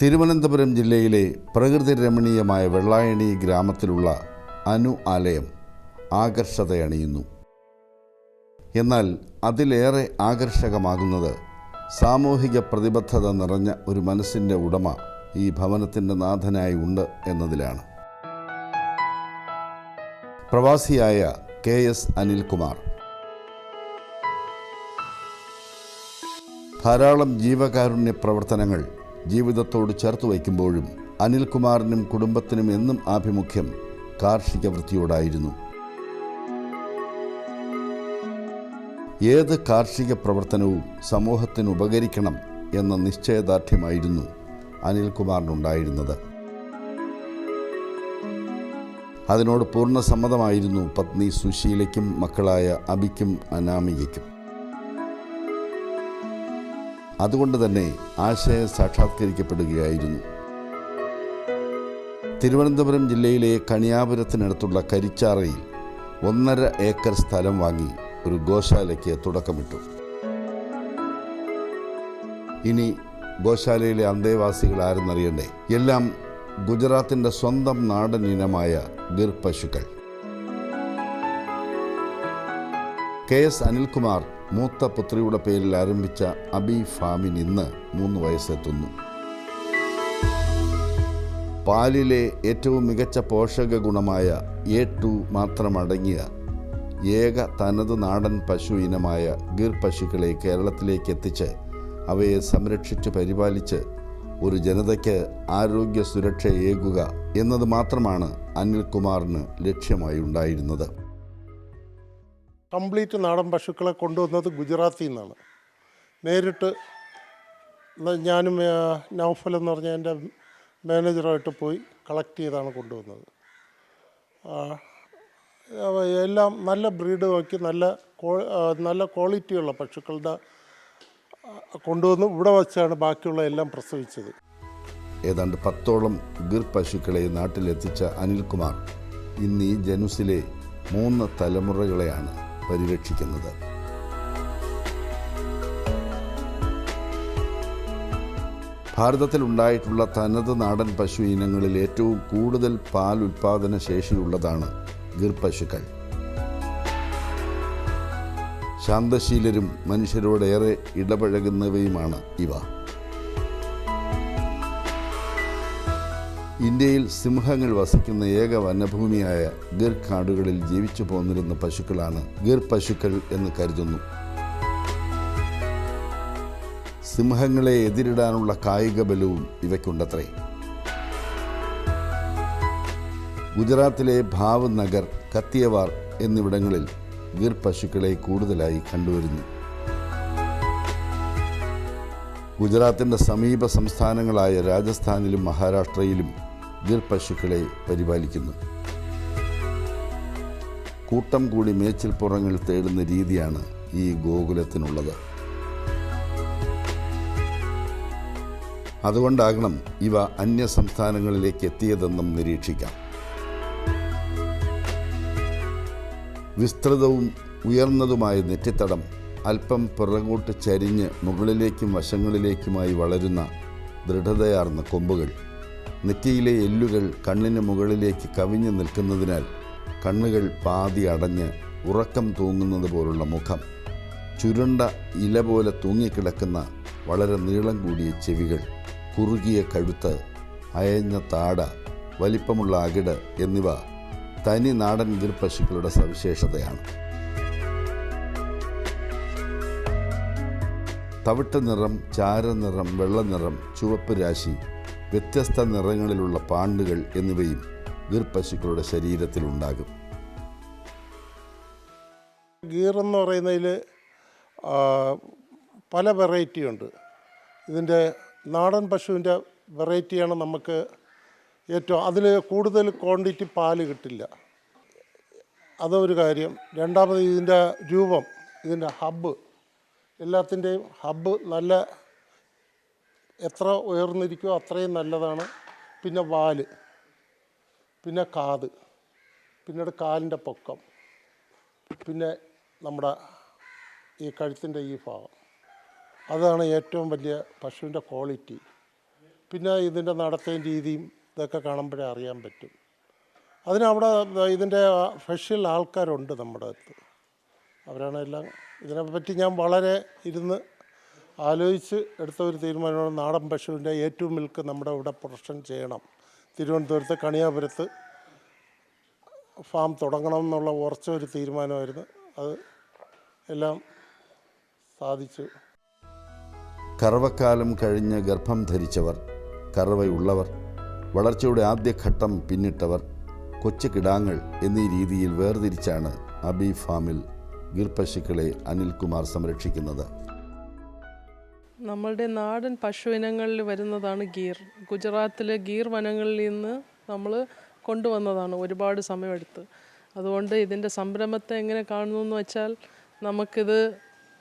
തിരുവനന്തപുരം ജില്ലയിലെ പ്രകൃതി രമണീയമായ വെള്ളായണി ഗ്രാമത്തിലുള്ള അനു ആലയം ആകർഷതയണിയുന്നു. എന്നാൽ അതിലേറെ ആകർഷകമാകുന്നത് സാമൂഹിക പ്രതിബദ്ധത നിറഞ്ഞ ഒരു മനസ്സിന്റെ ഉടമ ഈ ഭവനത്തിന്റെ നാഥനായി ഉണ്ട് എന്നതിലാണ്. പ്രവാസിയായ കെ എസ് അനിൽകുമാർ. ധാരാളം ജീവകാരുണ്യ പ്രവർത്തനങ്ങൾ ജീവിതത്തോട് ചേർത്ത് വയ്ക്കുമ്പോഴും അനിൽകുമാറിനും കുടുംബത്തിനും എന്നും ആഭിമുഖ്യം കാർഷിക വൃത്തിയോടായിരുന്നു. ഏത് കാർഷിക പ്രവർത്തനവും സമൂഹത്തിന് ഉപകരിക്കണം എന്ന നിശ്ചയദാർഢ്യമായിരുന്നു അനിൽകുമാറിനുണ്ടായിരുന്നത്. അതിനോട് പൂർണ സമ്മതമായിരുന്നു പത്നി സുശീലയ്ക്കും മക്കളായ അബിക്കും അനാമികയ്ക്കും. അതുകൊണ്ട് തന്നെ ആശയം സാക്ഷാത്കരിക്കപ്പെടുകയായിരുന്നു. തിരുവനന്തപുരം ജില്ലയിലെ കണിയാപുരത്തിനടുത്തുള്ള കരിച്ചാറയിൽ ഒന്നര ഏക്കർ സ്ഥലം വാങ്ങി ഒരു ഗോശാലയ്ക്ക് തുടക്കമിട്ടു. ഇനി ഗോശാലയിലെ അന്തേവാസികൾ ആരെന്നറിയണ്ടേ? എല്ലാം ഗുജറാത്തിന്റെ സ്വന്തം നാടൻ ഇനമായ ഗിർ പശുക്കൾ കെ എസ് അനിൽകുമാർ മൂത്ത പുത്രിയുടെ പേരിൽ ആരംഭിച്ച അബി ഫാമിൻ ഇന്ന് മൂന്ന് വയസ്സെത്തുന്നു. പാലിലെ ഏറ്റവും മികച്ച പോഷക ഗുണമായ എ ടു മാത്രമടങ്ങിയ ഏക തനത് നാടൻ പശു ഇനമായ ഗിർ പശുക്കളെ കേരളത്തിലേക്ക് എത്തിച്ച് അവയെ സംരക്ഷിച്ച് പരിപാലിച്ച് ഒരു ജനതയ്ക്ക് ആരോഗ്യ സുരക്ഷ ഏകുക എന്നത് മാത്രമാണ് അനിൽകുമാറിന് ലക്ഷ്യമായി ഉണ്ടായിരുന്നത്. കംപ്ലീറ്റ് നാടൻ പശുക്കളെ കൊണ്ടുവന്നത് ഗുജറാത്തിൽ നിന്നാണ്. നേരിട്ട് ഞാനും നൗഫൽ എന്ന് പറഞ്ഞ എന്റെ മാനേജറുമായിട്ട് പോയി കളക്ട് ചെയ്താണ് കൊണ്ടുവന്നത്. എല്ലാം നല്ല ബ്രീഡ് നോക്കി നല്ല നല്ല ക്വാളിറ്റിയുള്ള പശുക്കളുടെ കൊണ്ടുവന്ന് ഇവിടെ വച്ചാണ് ബാക്കിയുള്ള എല്ലാം പ്രസവിച്ചത്. ഏതാണ്ട് പത്തോളം ഗിർ പശുക്കളെ നാട്ടിലെത്തിച്ച അനിൽകുമാർ ഇന്ന് ഈ ജനുസിലെ മൂന്ന് തലമുറകളെയാണ് പരിരക്ഷിക്കുന്നത്. ഭാരതത്തിൽ ഉണ്ടായിട്ടുള്ള തനത് നാടൻ പശു ഇനങ്ങളിൽ ഏറ്റവും കൂടുതൽ പാൽ ഉൽപാദന ശേഷിയുള്ളതാണ് ഗിർ പശുക്കൾ ശാന്തശീലരും മനുഷ്യരോടേറെ ഇടപഴകുന്നവയുമാണ് ഇവ. ഇന്ത്യയിൽ സിംഹങ്ങൾ വസിക്കുന്ന ഏക വനഭൂമിയായ ഗിർ കാടുകളിൽ ജീവിച്ചു പോന്നിരുന്ന പശുക്കളാണ് ഗിർ പശുക്കൾ എന്ന് കരുതുന്നു. സിംഹങ്ങളെ എതിരിടാനുള്ള കായിക ബലവും ഇവയ്ക്കുണ്ടത്രേ. ഗുജറാത്തിലെ ഭാവ് നഗർ കത്തിയവാർ എന്നിവിടങ്ങളിൽ ഗിർ പശുക്കളെ കൂടുതലായി കണ്ടുവരുന്നു. ഗുജറാത്തിന്റെ സമീപ സംസ്ഥാനങ്ങളായ രാജസ്ഥാനിലും മഹാരാഷ്ട്രയിലും ഗിർ പശുക്കളെ പരിപാലിക്കുന്നു. കൂട്ടം കൂടി മേച്ചിൽപ്പുറങ്ങൾ തേടുന്ന രീതിയാണ് ഈ ഗോകുലത്തിനുള്ളത്. അതുകൊണ്ടാകണം ഇവ അന്യ സംസ്ഥാനങ്ങളിലേക്ക് എത്തിയതെന്നും നിരീക്ഷിക്കാം. വിസ്തൃതവും ഉയർന്നതുമായ നെറ്റിത്തടം അല്പം പിറകോട്ട് ചരിഞ്ഞ് മുകളിലേക്കും വശങ്ങളിലേക്കുമായി വളരുന്ന ദൃഢതയാർന്ന കൊമ്പുകൾ. നെറ്റിയിലെ എല്ലുകൾ കണ്ണിന് മുകളിലേക്ക് കവിഞ്ഞു നിൽക്കുന്നതിനാൽ കണ്ണുകൾ പാതി അടഞ്ഞ് ഉറക്കം തൂങ്ങുന്നത് പോലുള്ള മുഖം ചുരുണ്ട ഇല പോലെ തൂങ്ങിക്കിടക്കുന്ന വളരെ നീളം കൂടിയ ചെവികൾ കുറുകിയ കഴുത്ത് അയഞ്ഞ താട വലിപ്പമുള്ള അകിട് എന്നിവ തനി നാടൻ ഗിർ പശുക്കളുടെ സവിശേഷതയാണ്. തവിട്ട് നിറം ചാരനിറം വെള്ളനിറം ചുവപ്പ് രാശി വ്യത്യസ്ത നിറങ്ങളിലുള്ള പാണ്ടുകൾ എന്നിവയും ഗിർ പശുക്കളുടെ ശരീരത്തിലുണ്ടാകും ഗീർ എന്ന് പറയുന്നതിൽ പല വെറൈറ്റി ഉണ്ട്. ഇതിന്റെ നാടൻ പശുവിന്റെ വെറൈറ്റിയാണ് നമുക്ക് ഏറ്റവും അതിൽ കൂടുതൽ ക്വാണ്ടിറ്റി പാൽ കിട്ടില്ല. അതൊരു കാര്യം. രണ്ടാമത് ഇതിന്റെ രൂപം ഇതിന്റെ ഹബ്ബ് എല്ലാത്തിന്റെയും ഹബ്ബ് നല്ല എത്ര ഉയർന്നിരിക്കുമോ അത്രയും നല്ലതാണ്. പിന്നെ വാൽ പിന്നെ കാത് പിന്നീട് കാലിന്റെ പൊക്കം പിന്നെ നമ്മുടെ ഈ കഴുത്തിന്റെ ഈ ഭാഗം. അതാണ് ഏറ്റവും വലിയ പശുവിന്റെ ക്വാളിറ്റി. പിന്നെ ഇതിന്റെ നടത്തേം രീതിയും ഇതൊക്കെ കാണുമ്പോഴേ അറിയാൻ പറ്റും. അതിനവിടെ ഇതിന്റെ ഫ്രഷിൽ ആൾക്കാരുണ്ട് നമ്മുടെ അടുത്ത്. അവരാണെല്ലാം ഇതിനെപ്പറ്റി ഞാൻ വളരെ ഇരുന്ന് ആലോചിച്ച് എടുത്ത ഒരു തീരുമാനമാണ് നാടൻ പശുവിന്റെ ഏറ്റവും മിൽക്ക് നമ്മുടെ ഇവിടെ പ്രൊഡക്ഷൻ ചെയ്യണം. തിരുവനന്തപുരത്ത് കണിയാപുരത്ത് ഫാം തുടങ്ങണം എന്നുള്ള ഉറച്ച ഒരു തീരുമാനമായിരുന്നു. അത് എല്ലാം സാധിച്ചു. കറവക്കാലം കഴിഞ്ഞ് ഗർഭം ധരിച്ചവർ കറവയുള്ളവർ വളർച്ചയുടെ ആദ്യഘട്ടം പിന്നിട്ടവർ കൊച്ചു കിടാങ്ങൾ എന്നീ രീതിയിൽ വേർതിരിച്ചാണ് അബി ഫാമിൽ ഗിർപ്പശുക്കളെ അനിൽകുമാർ സംരക്ഷിക്കുന്നത്. നമ്മളുടെ നാടൻ പശു ഇനങ്ങളിൽ വരുന്നതാണ് ഗീർ. ഗുജറാത്തിലെ ഗീർ വനങ്ങളിൽ നിന്ന് നമ്മൾ കൊണ്ടുവന്നതാണ് ഒരുപാട് സമയമെടുത്ത്. അതുകൊണ്ട് ഇതിന്റെ സംരംഭത്തെ എങ്ങനെ കാണുന്നു എന്ന് വെച്ചാൽ നമുക്കിത്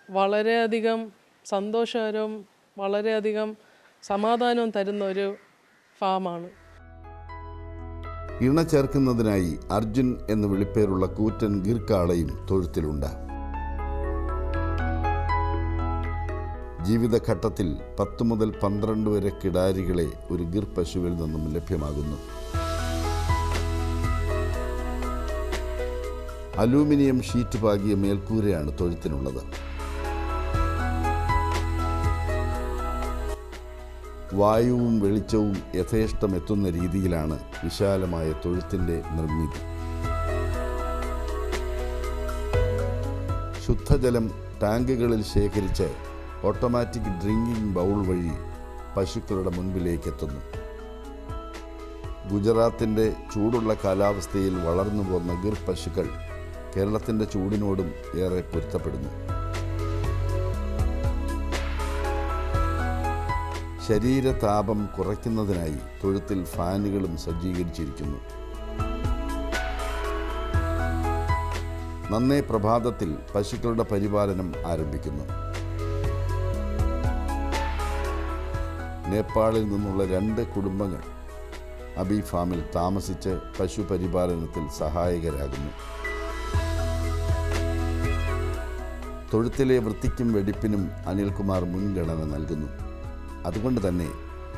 വളരെയധികം സന്തോഷകരവും വളരെയധികം സമാധാനവും തരുന്ന ഒരു ഫാമാണ്. ഇണ ചേർക്കുന്നതിനായി അർജുൻ എന്ന് വിളിപ്പേരുള്ള കൂറ്റൻ ഗീർക്കാളയും തൊഴുത്തിലുണ്ട്. ജീവിതഘട്ടത്തിൽ പത്ത് മുതൽ പന്ത്രണ്ട് വരെ കിടാരികളെ ഒരു ഗിർ പശുവിൽ നിന്നും ലഭ്യമാകുന്നു. അലൂമിനിയം ഷീറ്റ് പാകിയ മേൽക്കൂരയാണ് തൊഴുത്തിനുള്ളത്. വായുവും വെളിച്ചവും യഥേഷ്ടം എത്തുന്ന രീതിയിലാണ് വിശാലമായ തൊഴുത്തിന്റെ നിർമ്മിതി. ശുദ്ധജലം ടാങ്കുകളിൽ ശേഖരിച്ച് ഓട്ടോമാറ്റിക് ഡ്രിങ്കിംഗ് ബൗൾ വഴി പശുക്കളുടെ മുൻപിലേക്ക് എത്തുന്നു ഗുജറാത്തിന്റെ ചൂടുള്ള കാലാവസ്ഥയിൽ വളർന്നു പോന്ന ഗിർ പശുക്കൾ കേരളത്തിന്റെ ചൂടിനോടും ഏറെ പൊരുത്തപ്പെടുന്നു. ശരീരതാപം കുറയ്ക്കുന്നതിനായി തൊഴുത്തിൽ ഫാനുകളും സജ്ജീകരിച്ചിരിക്കുന്നു. നന്നേ പ്രഭാതത്തിൽ പശുക്കളുടെ പരിപാലനം ആരംഭിക്കുന്നു. നേപ്പാളിൽ നിന്നുള്ള രണ്ട് കുടുംബങ്ങൾ അബി ഫാമിൽ താമസിച്ച് പശു പരിപാലനത്തിൽ സഹായകരാകുന്നു. തൊഴുത്തിലെ വൃത്തിക്കും വെടിപ്പിനും അനിൽകുമാർ മുൻഗണന നൽകുന്നു. അതുകൊണ്ട് തന്നെ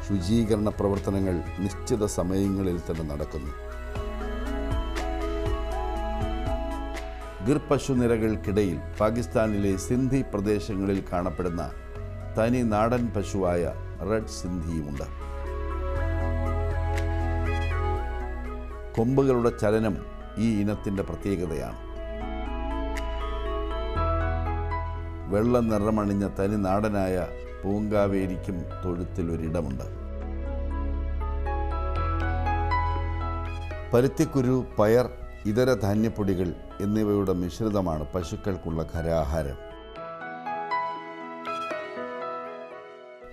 ശുചീകരണ പ്രവർത്തനങ്ങൾ നിശ്ചിത സമയങ്ങളിൽ തന്നെ നടക്കുന്നു. ഗിർപശു നിരകൾക്കിടയിൽ പാകിസ്ഥാനിലെ സിന്ധി പ്രദേശങ്ങളിൽ കാണപ്പെടുന്ന തനി നാടൻ പശുവായ റെഡ് സിന്ധിയുമുണ്ട്. കൊമ്പുകളുടെ ചലനം ഈ ഇനത്തിന്റെ പ്രത്യേകതയാണ്. വെള്ള നിറമണിഞ്ഞ തനി നാടനായ പൂങ്കാവേരിക്കും തൊഴുത്തിൽ ഒരിടമുണ്ട്. പരുത്തിക്കുരു പയർ ഇതര ധാന്യപ്പൊടികൾ എന്നിവയുടെ മിശ്രിതമാണ് പശുക്കൾക്കുള്ള ഖരാഹാരം.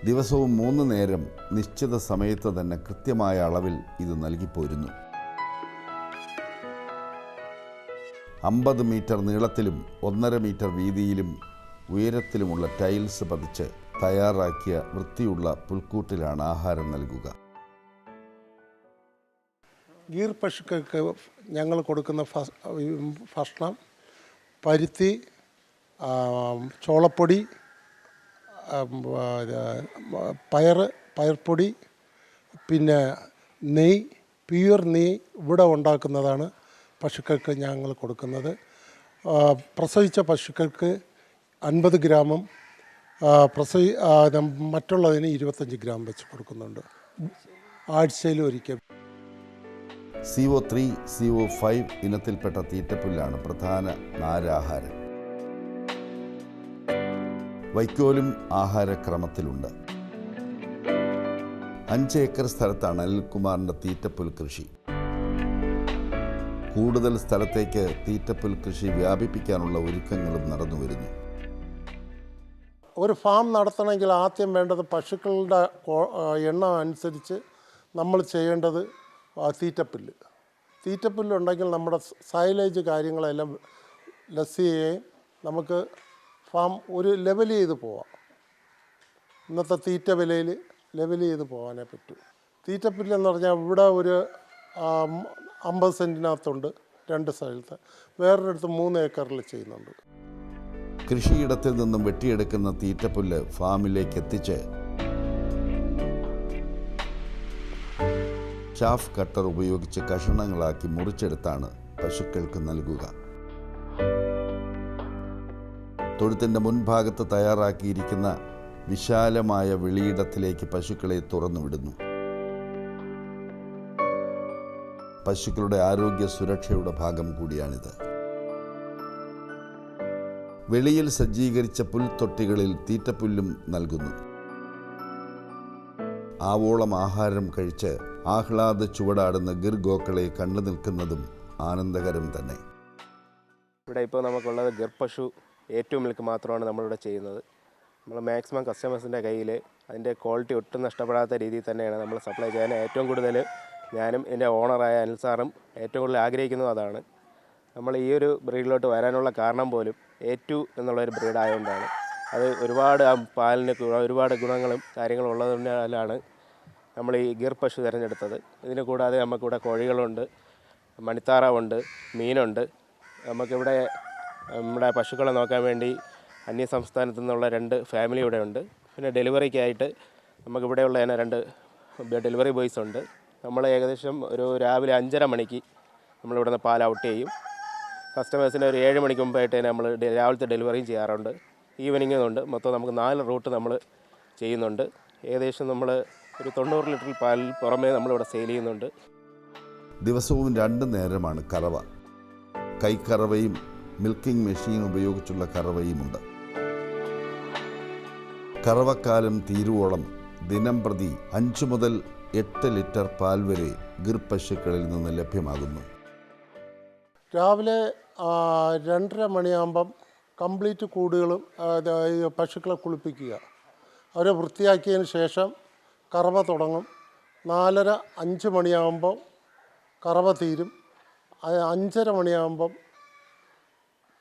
ദിവസവും മൂന്ന് നേരം നിശ്ചിത സമയത്ത് തന്നെ കൃത്യമായ അളവിൽ ഇത് നൽകിപ്പോരുന്നു. അമ്പത് മീറ്റർ നീളത്തിലും ഒന്നര മീറ്റർ വീതിയിലും ഉയരത്തിലുമുള്ള ടൈൽസ് പതിച്ച് തയ്യാറാക്കിയ വൃത്തിയുള്ള പുൽക്കൂട്ടിലാണ് ആഹാരം നൽകുക. ഗീർ പശുക്കൾക്ക് ഞങ്ങൾ കൊടുക്കുന്ന ഭക്ഷണം പരുത്തി ചോളപ്പൊടി പയറ് പയർപ്പൊടി പിന്നെ നെയ് പ്യുവർ നെയ് ഇവിടെ ഉണ്ടാക്കുന്നതാണ് പശുക്കൾക്ക് ഞങ്ങൾ കൊടുക്കുന്നത്. പ്രസവിച്ച പശുക്കൾക്ക് അൻപത് ഗ്രാമും പ്രസവി മറ്റുള്ളതിന് ഇരുപത്തഞ്ച് ഗ്രാം വെച്ച് കൊടുക്കുന്നുണ്ട്. ആഴ്ചയിൽ ഒരിക്കൽ. C O three C O five ഇനത്തിൽപ്പെട്ട തീറ്റപ്പുല്ലാണ് പ്രധാന നാരാഹാരം. വൈക്കോലും ആഹാരക്രമത്തിലുണ്ട്. അഞ്ച് ഏക്കർ സ്ഥലത്താണ് അനിൽകുമാറിന്റെ തീറ്റപ്പുൽ കൃഷി. കൂടുതൽ സ്ഥലത്തേക്ക് തീറ്റപ്പുൽ കൃഷി വ്യാപിപ്പിക്കാനുള്ള ഒരുക്കങ്ങളും നടന്നു വരുന്നു. ഒരു ഫാം നടത്തണമെങ്കിൽ ആദ്യം വേണ്ടത് പശുക്കളുടെ എണ്ണം അനുസരിച്ച് നമ്മൾ ചെയ്യേണ്ടത് തീറ്റപ്പുല്ല്. തീറ്റപ്പുല്ലുണ്ടെങ്കിൽ നമ്മുടെ സൈലേജ് കാര്യങ്ങളെല്ലാം ലെസ് ചെയ്യുകയും നമുക്ക് ഫാം ഒരു ലെവൽ ചെയ്ത് പോവാം. ഇന്നത്തെ തീറ്റ വിലയിൽ ലെവൽ ചെയ്ത് പോകാനേ പറ്റൂ. തീറ്റ എന്ന് പറഞ്ഞാൽ ഇവിടെ ഒരു അമ്പത് സെന്റിനകത്തുണ്ട് രണ്ട് സ്ഥലത്ത്. വേറൊരിടത്ത് മൂന്ന് ഏക്കറിൽ ചെയ്യുന്നുണ്ട്. കൃഷിയിടത്തിൽ നിന്നും വെട്ടിയെടുക്കുന്ന തീറ്റപ്പുല്ല് ഫാമിലേക്ക് എത്തിച്ച് ഷാഫ് കട്ടർ ഉപയോഗിച്ച് കഷണങ്ങളാക്കി മുറിച്ചെടുത്താണ് പശുക്കൾക്ക് നൽകുക. തൊഴുത്തിന്റെ മുൻഭാഗത്ത് തയ്യാറാക്കിയിരിക്കുന്ന വിശാലമായ വെളിയിടത്തിലേക്ക് പശുക്കളെ തുറന്നുവിടുന്നു പശുക്കളുടെ ആരോഗ്യ സുരക്ഷയുടെ ഭാഗം കൂടിയാണിത്. വെളിയിൽ സജ്ജീകരിച്ച പുൽത്തൊട്ടികളിൽ തീറ്റപ്പുല്ലും നൽകുന്നു. ആവോളം ആഹാരം കഴിച്ച് ആഹ്ലാദ ചുവടാടുന്ന ഗിർഗോക്കളെ കണ്ടു നിൽക്കുന്നതും ആനന്ദകരം തന്നെ. ഇവിടെ ഇപ്പോൾ നമുക്കുള്ളത് ഗർഭപശു ഏറ്റവും മിൽക്ക് മാത്രമാണ് നമ്മളിവിടെ ചെയ്യുന്നത്. നമ്മൾ മാക്സിമം കസ്റ്റമേഴ്സിന്റെ കയ്യിൽ അതിന്റെ ക്വാളിറ്റി ഒട്ടും നഷ്ടപ്പെടാത്ത രീതിയിൽ തന്നെയാണ് നമ്മൾ സപ്ലൈ ചെയ്യാൻ ഏറ്റവും കൂടുതൽ ഞാനും എന്റെ ഓണറായ അനിൽ സാറും ഏറ്റവും കൂടുതൽ ആഗ്രഹിക്കുന്നതും അതാണ്. നമ്മൾ ഈ ഒരു ബ്രീഡിലോട്ട് വരാനുള്ള കാരണം പോലും ടു എന്നുള്ളൊരു ബ്രീഡ് ആയതുകൊണ്ടാണ് അത് ഒരുപാട് ആ പാലിന് ഒരുപാട് ഗുണങ്ങളും കാര്യങ്ങളും ഉള്ളതിനാലാണ് നമ്മൾ ഈ ഗിർ പശു തിരഞ്ഞെടുത്തത്. ഇതിന് കൂടാതെ നമുക്കിവിടെ കോഴികളുണ്ട് മണിത്താറാവുണ്ട് മീനുണ്ട്. നമുക്കിവിടെ നമ്മുടെ പശുക്കളെ നോക്കാൻ വേണ്ടി അന്യസംസ്ഥാനത്തു നിന്നുള്ള രണ്ട് ഫാമിലി ഇവിടെ ഉണ്ട്. പിന്നെ ഡെലിവറിക്കായിട്ട് നമുക്കിവിടെയുള്ള തന്നെ രണ്ട് ഡെലിവറി ബോയ്സ് ഉണ്ട്. നമ്മൾ ഏകദേശം ഒരു രാവിലെ അഞ്ചര മണിക്ക് നമ്മളിവിടെ നിന്ന് പാൽ ഔട്ട് ചെയ്യും. കസ്റ്റമേഴ്സിന് ഒരു ഏഴ് മണിക്ക് മുമ്പായിട്ട് തന്നെ നമ്മൾ രാവിലത്തെ ഡെലിവറിയും ചെയ്യാറുണ്ട്. ഈവനിങ്ങും ഉണ്ട്. മൊത്തം നമുക്ക് നാല് റൂട്ട് നമ്മൾ ചെയ്യുന്നുണ്ട്. ഏകദേശം നമ്മൾ ഒരു തൊണ്ണൂറ് ലിറ്റർ പാലിൽ പുറമേ നമ്മളിവിടെ സെയിൽ ചെയ്യുന്നുണ്ട്. ദിവസവും രണ്ട് നേരമാണ് കറവ. കൈക്കറവയും മിൽക്കിംഗ് മെഷീൻ ഉപയോഗിച്ചുള്ള കറവയുമുണ്ട്. കറവക്കാലം തീരുവോളം ദിനം പ്രതി അഞ്ച് മുതൽ എട്ട് ലിറ്റർ പാൽ വരെ ഗിർ പശുക്കളിൽ നിന്ന് ലഭ്യമാകുന്നു. രാവിലെ രണ്ടര മണിയാകുമ്പം കംപ്ലീറ്റ് കൂടുകളും പശുക്കളെ കുളിപ്പിക്കുക. അവരെ വൃത്തിയാക്കിയതിന് ശേഷം കറവ തുടങ്ങും. നാലര അഞ്ച് മണിയാകുമ്പം കറവ തീരും. അഞ്ചര മണിയാകുമ്പം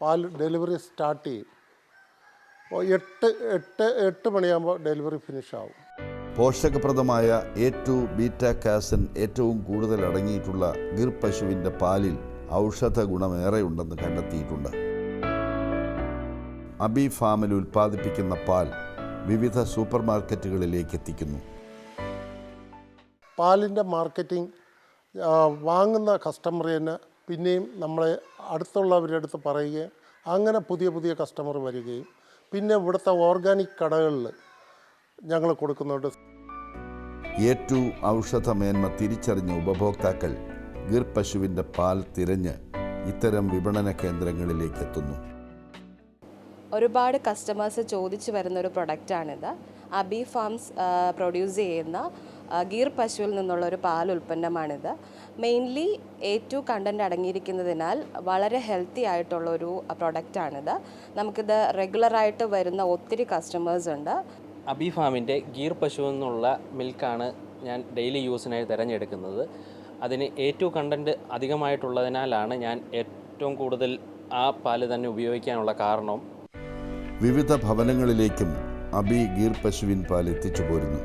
പാൽ ഡെലിവറി സ്റ്റാർട്ട് ചെയ്യും. അപ്പോൾ എട്ട് എട്ട് എട്ട് മണിയാകുമ്പോൾ ഡെലിവറി ഫിനിഷ് ആവും പോഷകപ്രദമായ എ ടു ബീറ്റ കാസൻ ഏറ്റവും കൂടുതൽ അടങ്ങിയിട്ടുള്ള ഗിർ പശുവിന്റെ പാലിൽ ഔഷധ ഗുണമേറെ ഉണ്ടെന്ന് കണ്ടെത്തിയിട്ടുണ്ട്. അബി ഫാമിൽ ഉൽപ്പാദിപ്പിക്കുന്ന പാൽ വിവിധ സൂപ്പർ മാർക്കറ്റുകളിലേക്ക് എത്തിക്കുന്നു. പാലിന്റെ മാർക്കറ്റിംഗ് വാങ്ങുന്ന കസ്റ്റമർ തന്നെ പിന്നെയും നമ്മളെ അടുത്തുള്ളവരുടെ അടുത്ത് പറയുകയും അങ്ങനെ പുതിയ പുതിയ കസ്റ്റമർ വരികയും. പിന്നെ ഇവിടുത്തെ ഓർഗാനിക് കടകളിൽ ഞങ്ങൾ കൊടുക്കുന്നുണ്ട്. ഏറ്റവും ഔഷധമേന്മ തിരിച്ചറിഞ്ഞ ഉപഭോക്താക്കൾ ഗിർ പശുവിന്റെ പാൽ തിരഞ്ഞ് ഇത്തരം വിപണന കേന്ദ്രങ്ങളിലേക്ക് എത്തുന്നു. ഒരുപാട് കസ്റ്റമേഴ്സ് ചോദിച്ചു വരുന്ന ഒരു പ്രൊഡക്റ്റാണിത് അബി ഫാംസ് പ്രൊഡ്യൂസ് ചെയ്യുന്ന ഗീർ പശുവിൽ നിന്നുള്ള ഒരു പാൽ ഉൽപ്പന്നമാണിത്. മെയിൻലി എ ടു കണ്ടന്റ് അടങ്ങിയിരിക്കുന്നതിനാൽ വളരെ ഹെൽത്തി ആയിട്ടുള്ള ഒരു പ്രൊഡക്റ്റാണിത് നമുക്കിത് റെഗുലറായിട്ട് വരുന്ന ഒത്തിരി കസ്റ്റമേഴ്സ് ഉണ്ട്. അബി ഫാമിന്റെ ഗീർ പശുവിൽ നിന്നുള്ള മിൽക്കാണ് ഞാൻ ഡെയിലി യൂസിനായി തിരഞ്ഞെടുക്കുന്നത്. അതിന് എ ടു കണ്ടന്റ് അധികമായിട്ടുള്ളതിനാലാണ് ഞാൻ ഏറ്റവും കൂടുതൽ ആ പാൽ തന്നെ ഉപയോഗിക്കാനുള്ള കാരണം. വിവിധ ഭവനങ്ങളിലേക്കും അബി ഗീർ പശുവിൻ പാൽ എത്തിച്ചു പോരുന്നു.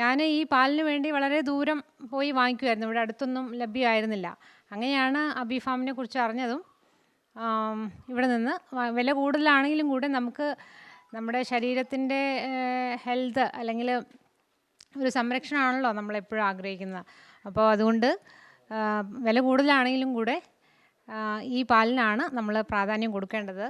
ഞാൻ ഈ പാലിന് വേണ്ടി വളരെ ദൂരം പോയി വാങ്ങിക്കുമായിരുന്നു ഇവിടെ അടുത്തൊന്നും ലഭ്യമായിരുന്നില്ല. അങ്ങനെയാണ് അബി ഫാമിനെ കുറിച്ച് അറിഞ്ഞതും. ഇവിടെ നിന്ന് വില കൂടുതലാണെങ്കിലും കൂടെ നമുക്ക് നമ്മുടെ ശരീരത്തിന്റെ ഹെൽത്ത് അല്ലെങ്കിൽ ഒരു സംരക്ഷണമാണല്ലോ നമ്മളെപ്പോഴും ആഗ്രഹിക്കുന്നത്. അപ്പോൾ അതുകൊണ്ട് വില കൂടുതലാണെങ്കിലും കൂടെ ഈ പാലിനാണ് നമ്മൾ പ്രാധാന്യം കൊടുക്കേണ്ടത്.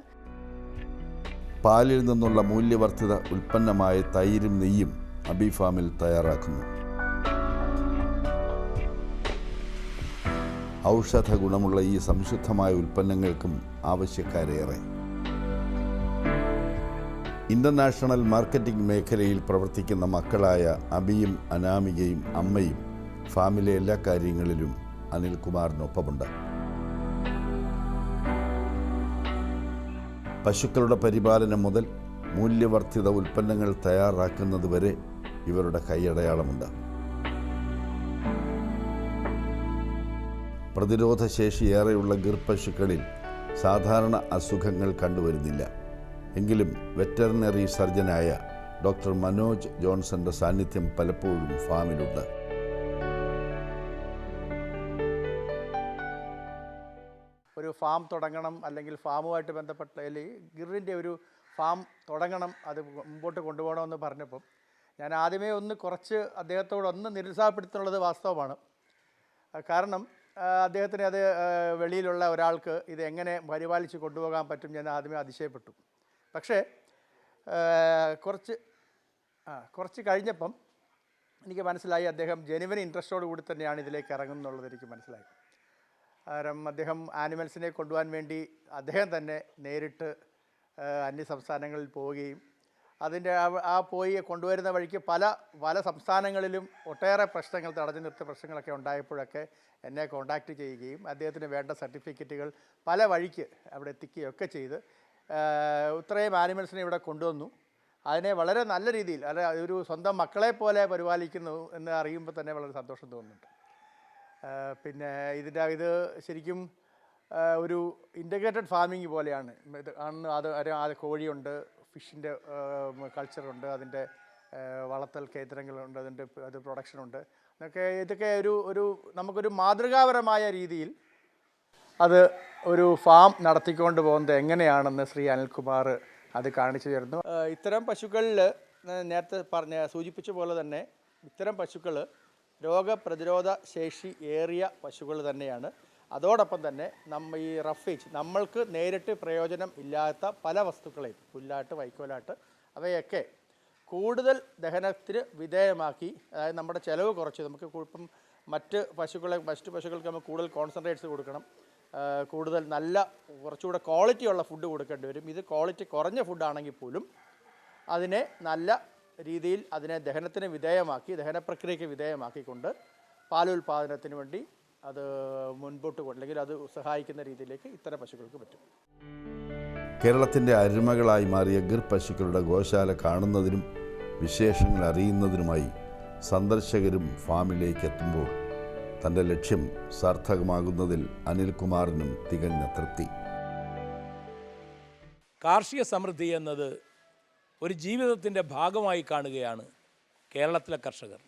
പാലിൽ നിന്നുള്ള മൂല്യവർദ്ധിത ഉൽപ്പന്നമായ തൈരും നെയ്യും അബി ഫാമിൽ തയ്യാറാക്കുന്നു. ഔഷധ ഗുണമുള്ള ഈ സംശുദ്ധമായ ഉൽപ്പന്നങ്ങൾക്കും ആവശ്യക്കാരേറെ. ഇന്റർനാഷണൽ മാർക്കറ്റിംഗ് മേഖലയിൽ പ്രവർത്തിക്കുന്ന മക്കളായ അബിയും അനാമികയും അമ്മയും ഫാമിലെ എല്ലാ കാര്യങ്ങളിലും അനിൽകുമാറിനൊപ്പമുണ്ട്. പശുക്കളുടെ പരിപാലനം മുതൽ മൂല്യവർദ്ധിത ഉൽപ്പന്നങ്ങൾ തയ്യാറാക്കുന്നത് വരെ ഇവരുടെ കൈയടയാളമുണ്ട് പ്രതിരോധശേഷി ഏറെയുള്ള ഗർഭശുക്കളിൽ സാധാരണ അസുഖങ്ങൾ കണ്ടുവരുന്നില്ല. എങ്കിലും വെറ്ററിനറി സർജനായ ഡോക്ടർ മനോജ് ജോൺസന്റെ സാന്നിധ്യം പലപ്പോഴും ഫാമിലുണ്ട്. ഒരു ഫാം തുടങ്ങണം അല്ലെങ്കിൽ ഫാമുമായിട്ട് ബന്ധപ്പെട്ട അല്ലെങ്കിൽ ഗിറിന്റെ ഒരു ഫാം തുടങ്ങണം അത് മുമ്പോട്ട് കൊണ്ടുപോകണമെന്ന് പറഞ്ഞപ്പം ഞാൻ ആദ്യമേ ഒന്ന് കുറച്ച് അദ്ദേഹത്തോട് ഒന്ന് നിരുത്സാഹപ്പെടുത്തുന്നുള്ളത് വാസ്തവമാണ്. കാരണം അദ്ദേഹത്തിന് അത് വെളിയിലുള്ള ഒരാൾക്ക് ഇത് എങ്ങനെ പരിപാലിച്ച് കൊണ്ടുപോകാൻ പറ്റും ഞാൻ ആദ്യമേ അതിശയപ്പെട്ടു. പക്ഷേ കുറച്ച് ആ കുറച്ച് കഴിഞ്ഞപ്പം എനിക്ക് മനസ്സിലായി അദ്ദേഹം ജനുവൻ ഇൻട്രസ്റ്റോട് കൂടി തന്നെയാണ് ഇതിലേക്ക് ഇറങ്ങുന്നുള്ളത് എനിക്ക് മനസ്സിലായി. കാരണം അദ്ദേഹം ആനിമൽസിനെ കൊണ്ടുപോകാൻ വേണ്ടി അദ്ദേഹം തന്നെ നേരിട്ട് അന്യ സംസ്ഥാനങ്ങളിൽ പോവുകയും അതിന്റെ ആ- പോയി കൊണ്ടുവരുന്ന വഴിക്ക് പല പല സംസ്ഥാനങ്ങളിലും ഒട്ടേറെ പ്രശ്നങ്ങൾ തടഞ്ഞു നിർത്തിയ പ്രശ്നങ്ങളൊക്കെ ഉണ്ടായപ്പോഴൊക്കെ എന്നെ കോണ്ടാക്റ്റ് ചെയ്യുകയും അദ്ദേഹത്തിന് വേണ്ട സർട്ടിഫിക്കറ്റുകൾ പല വഴിക്ക് അവിടെ എത്തിക്കുകയൊക്കെ ചെയ്ത്. ഇത്രയും ആനിമൽസിനെ ഇവിടെ കൊണ്ടുവന്നു. അതിനെ വളരെ നല്ല രീതിയിൽ അല്ല ഒരു സ്വന്തം മക്കളെ പോലെ പരിപാലിക്കുന്നു എന്ന് അറിയുമ്പോൾ തന്നെ വളരെ സന്തോഷം തോന്നുന്നുണ്ട്. പിന്നെ ഇതിന്റെ ഇത് ശരിക്കും ഒരു ഇന്റഗ്രേറ്റഡ് ഫാമിംഗ് പോലെയാണ്. ആണ് അത് ആ കോഴിയുണ്ട് ഫിഷിന്റെ കൾച്ചറുണ്ട് അതിന്റെ വളർത്തൽ കേന്ദ്രങ്ങളുണ്ട് അതിന്റെ അത് പ്രൊഡക്ഷനുണ്ട്. എന്നൊക്കെ ഇതൊക്കെ ഒരു ഒരു നമുക്കൊരു മാതൃകാപരമായ രീതിയിൽ അത് ഒരു ഫാം നടത്തിക്കൊണ്ട് പോകുന്നത് എങ്ങനെയാണെന്ന് ശ്രീ അനിൽകുമാർ അത് കാണിച്ചു തരുന്നു. ഇത്തരം പശുക്കളിൽ നേരത്തെ പറഞ്ഞ സൂചിപ്പിച്ച പോലെ തന്നെ ഇത്തരം പശുക്കൾ രോഗപ്രതിരോധ ശേഷി ഏറിയ പശുക്കൾ തന്നെയാണ്. അതോടൊപ്പം തന്നെ നമ്മ ഈ റഫേജ് നമ്മൾക്ക് നേരിട്ട് പ്രയോജനം ഇല്ലാത്ത പല വസ്തുക്കളെയും പുല്ലാട്ട് വൈക്കോലാട്ട് അവയൊക്കെ കൂടുതൽ ദഹനത്തിന് വിധേയമാക്കി അതായത് നമ്മുടെ ചിലവ് കുറച്ച് നമുക്ക് ഇപ്പം മറ്റ് പശുക്കളെ മറ്റ് പശുക്കൾക്ക് നമുക്ക് കൂടുതൽ കോൺസെൻട്രേറ്റ്സ് കൊടുക്കണം കൂടുതൽ നല്ല കുറച്ചുകൂടെ ക്വാളിറ്റി ഉള്ള ഫുഡ് കൊടുക്കേണ്ടി വരും. ഇത് ക്വാളിറ്റി കുറഞ്ഞ ഫുഡാണെങ്കിൽ പോലും അതിനെ നല്ല രീതിയിൽ അതിനെ ദഹനത്തിന് വിധേയമാക്കി ദഹന പ്രക്രിയയ്ക്ക് വിധേയമാക്കിക്കൊണ്ട് പാലുൽപാദനത്തിന് വേണ്ടി അത് മുൻപോട്ട് കൊണ്ട് അല്ലെങ്കിൽ അത് സഹായിക്കുന്ന രീതിയിലേക്ക് ഇത്തരം പശുക്കൾക്ക് പറ്റും. കേരളത്തിന്റെ അരുമകളായി മാറിയ ഗിർ പശുക്കളുടെ ഗോശാല കാണുന്നതിനും വിശേഷങ്ങൾ അറിയുന്നതിനുമായി സന്ദർശകരും ഫാമിലേക്ക് എത്തുമ്പോൾ തന്റെ ലക്ഷ്യം സാർത്ഥകമാകുന്നതിൽ അനിൽകുമാറിനും തികഞ്ഞ തൃപ്തി. കാർഷിക സമൃദ്ധി എന്നത് ഒരു ജീവിതത്തിന്റെ ഭാഗമായി കാണുകയാണ് കേരളത്തിലെ കർഷകർ.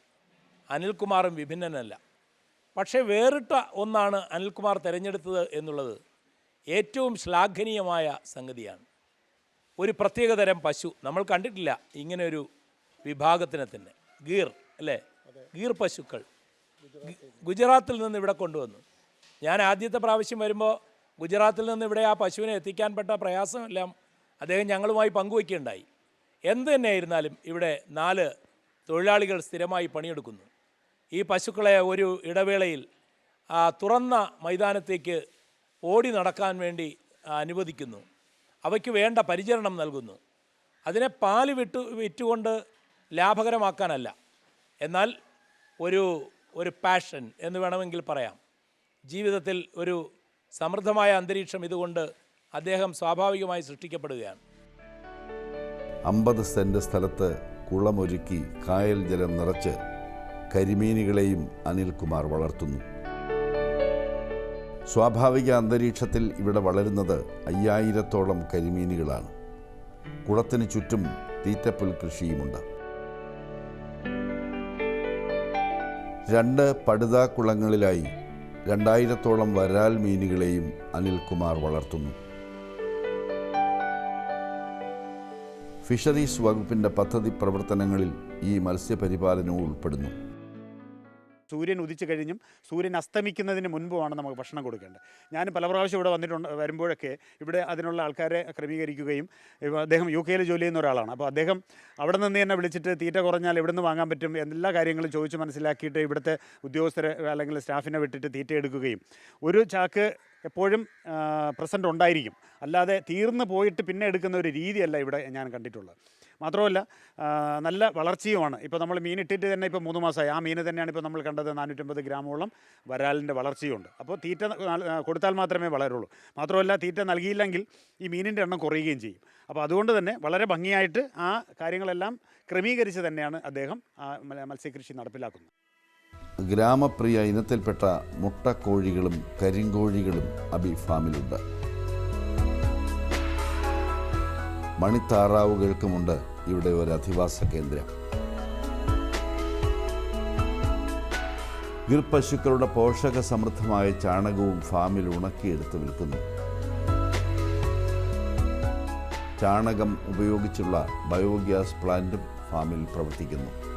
അനിൽകുമാറും വിഭിന്നനല്ല. പക്ഷേ വേറിട്ട ഒന്നാണ് അനിൽകുമാർ തിരഞ്ഞെടുത്തത് എന്നുള്ളത് ഏറ്റവും ശ്ലാഘനീയമായ സംഗതിയാണ്. ഒരു പ്രത്യേകതരം പശു നമ്മൾ കണ്ടിട്ടില്ല ഇങ്ങനെ ഒരു വിഭാഗത്തിനെ തന്നെ. ഗീർ അല്ലേ? ഗീർ പശുക്കൾ. ഗുജറാത്തിൽ നിന്ന് ഇവിടെ കൊണ്ടുവന്നു. ഞാൻ ആദ്യത്തെ പ്രാവശ്യം വരുമ്പോൾ ഗുജറാത്തിൽ നിന്ന് ഇവിടെ ആ പശുവിനെ എത്തിക്കാൻ പെട്ട പ്രയാസമെല്ലാം അദ്ദേഹം ഞങ്ങളുമായി പങ്കുവയ്ക്കുകയുണ്ടായി എന്ത് തന്നെയായിരുന്നാലും ഇവിടെ നാല് തൊഴിലാളികൾ സ്ഥിരമായി പണിയെടുക്കുന്നു. ഈ പശുക്കളെ ഒരു ഇടവേളയിൽ തുറന്ന മൈതാനത്തേക്ക് ഓടി നടക്കാൻ വേണ്ടി അനുവദിക്കുന്നു. അവയ്ക്ക് വേണ്ട പരിചരണം നൽകുന്നു. അതിനെ പാൽ വിട്ട് വിറ്റുകൊണ്ട് ലാഭകരമാക്കാനല്ല. എന്നാൽ ഒരു ഒരു പാഷൻ എന്ന് വേണമെങ്കിൽ പറയാം. ജീവിതത്തിൽ ഒരു സമൃദ്ധമായ അന്തരീക്ഷം ഇതുകൊണ്ട് അദ്ദേഹം സ്വാഭാവികമായി സൃഷ്ടിക്കപ്പെടുകയാണ്. അമ്പത് സെന്റ് സ്ഥലത്ത് കുളമൊരുക്കി കായൽ ജലം നിറച്ച് കരിമീനുകളെയും അനിൽകുമാർ വളർത്തുന്നു. സ്വാഭാവിക അന്തരീക്ഷത്തിൽ ഇവിടെ വളരുന്നത് അയ്യായിരത്തോളം കരിമീനുകളാണ്. കുളത്തിന് ചുറ്റും തീറ്റപ്പുൽ കൃഷിയുമുണ്ട്. രണ്ട് പടുതാ കുളങ്ങളിലായി രണ്ടായിരത്തോളം വരാൽ മീനുകളെയും അനിൽകുമാർ വളർത്തുന്നു. ഫിഷറീസ് വകുപ്പിന്റെ പദ്ധതി പ്രവർത്തനങ്ങളിൽ ഈ മത്സ്യപരിപാലനവും ഉൾപ്പെടുന്നു. സൂര്യൻ ഉദിച്ചു കഴിഞ്ഞും സൂര്യൻ അസ്തമിക്കുന്നതിന് മുൻപുമാണ് നമുക്ക് ഭക്ഷണം കൊടുക്കേണ്ടത്. ഞാൻ പല പ്രാവശ്യം ഇവിടെ വന്നിട്ടുണ്ട് വരുമ്പോഴൊക്കെ ഇവിടെ അതിനുള്ള ആൾക്കാരെ ക്രമീകരിക്കുകയും അദ്ദേഹം യു കെയിൽ ജോലി ചെയ്യുന്ന ഒരാളാണ്. അപ്പോൾ അദ്ദേഹം അവിടെ നിന്ന് തന്നെ വിളിച്ചിട്ട് തീറ്റ കുറഞ്ഞാൽ എവിടെ നിന്ന് വാങ്ങാൻ പറ്റും എല്ലാ കാര്യങ്ങളും ചോദിച്ച് മനസ്സിലാക്കിയിട്ട് ഇവിടുത്തെ ഉദ്യോഗസ്ഥരെ അല്ലെങ്കിൽ സ്റ്റാഫിനെ വിട്ടിട്ട് തീറ്റ എടുക്കുകയും ഒരു ചാക്ക് എപ്പോഴും പ്രസന്റ് ഉണ്ടായിരിക്കും. അല്ലാതെ തീർന്നു പോയിട്ട് പിന്നെ എടുക്കുന്ന ഒരു രീതിയല്ല ഇവിടെ ഞാൻ കണ്ടിട്ടുള്ളത്. മാത്രമല്ല നല്ല വളർച്ചയുമാണ്. ഇപ്പോൾ നമ്മൾ മീൻ ഇട്ടിട്ട് തന്നെ ഇപ്പോൾ മൂന്ന് മാസമായി. ആ മീൻ തന്നെയാണ് ഇപ്പോൾ നമ്മൾ കണ്ടത് നാനൂറ്റമ്പത് ഗ്രാമോളം വരാലിന്റെ വളർച്ചയുണ്ട്. അപ്പോൾ തീറ്റ കൊടുത്താൽ മാത്രമേ വളരുള്ളൂ. മാത്രമല്ല തീറ്റ നൽകിയില്ലെങ്കിൽ ഈ മീനിന്റെ എണ്ണം കുറയുകയും ചെയ്യും. അപ്പോൾ അതുകൊണ്ട് തന്നെ വളരെ ഭംഗിയായിട്ട് ആ കാര്യങ്ങളെല്ലാം ക്രമീകരിച്ച് തന്നെയാണ് അദ്ദേഹം മത്സ്യകൃഷി നടപ്പിലാക്കുന്നത്. ഗ്രാമപ്രിയ ഇനത്തിൽപ്പെട്ട മുട്ടക്കോഴികളും കരിങ്കോഴികളും അബി ഫാമിലുണ്ട്. മണിത്താറാവുകൾക്കുമുണ്ട് ഇവിടെ ഒരു അധിവാസ കേന്ദ്രം. ഗിർപശുക്കളുടെ പോഷക സമൃദ്ധമായ ചാണകവും ഫാമിൽ ഉണക്കിയെടുത്ത് വിൽക്കുന്നു. ചാണകം ഉപയോഗിച്ചുള്ള ബയോഗ്യാസ് പ്ലാന്റും ഫാമിൽ പ്രവർത്തിക്കുന്നു.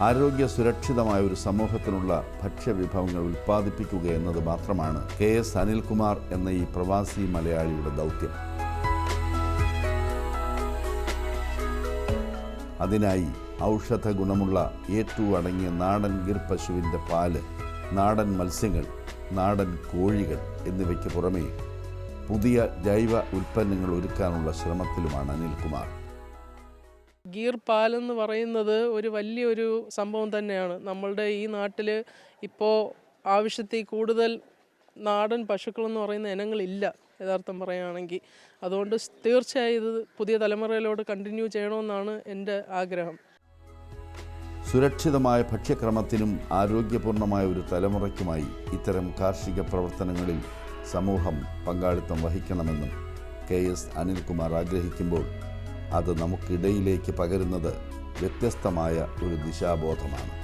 ആരോഗ്യ സുരക്ഷിതമായ ഒരു സമൂഹത്തിനുള്ള ഭക്ഷ്യവിഭവങ്ങൾ ഉൽപ്പാദിപ്പിക്കുക എന്നത് മാത്രമാണ് കെ എസ് അനിൽകുമാർ എന്ന ഈ പ്രവാസി മലയാളിയുടെ ദൗത്യം. അതിനായി ഔഷധ ഗുണമുള്ള ഏറ്റവും അടങ്ങിയ നാടൻ ഗിർ പശുവിന്റെ പാൽ നാടൻ മത്സ്യങ്ങൾ നാടൻ കോഴികൾ എന്നിവയ്ക്ക് പുറമേ പുതിയ ജൈവ ഉൽപ്പന്നങ്ങൾ ഒരുക്കാനുള്ള ശ്രമത്തിലുമാണ് അനിൽകുമാർ. ഗീർ പാലെന്ന് പറയുന്നത് ഒരു വലിയൊരു സംഭവം തന്നെയാണ്. നമ്മളുടെ ഈ നാട്ടിൽ ഇപ്പോൾ ആവശ്യത്തിൽ കൂടുതൽ നാടൻ പശുക്കളെന്ന് പറയുന്ന ഇനങ്ങളില്ല യഥാർത്ഥം പറയുകയാണെങ്കിൽ. അതുകൊണ്ട് തീർച്ചയായും ഇത് പുതിയ തലമുറയിലോട് കണ്ടിന്യൂ ചെയ്യണമെന്നാണ് എന്റെ ആഗ്രഹം. സുരക്ഷിതമായ ഭക്ഷ്യക്രമത്തിനും ആരോഗ്യപൂർണമായ ഒരു തലമുറയ്ക്കുമായി ഇത്തരം കാർഷിക പ്രവർത്തനങ്ങളിൽ സമൂഹം പങ്കാളിത്തം വഹിക്കണമെന്നും കെ എസ് അനിൽകുമാർ ആഗ്രഹിക്കുമ്പോൾ അത് നമുക്കിടയിലേക്ക് പകരുന്നത് വ്യത്യസ്തമായ ഒരു ദിശാബോധമാണ്.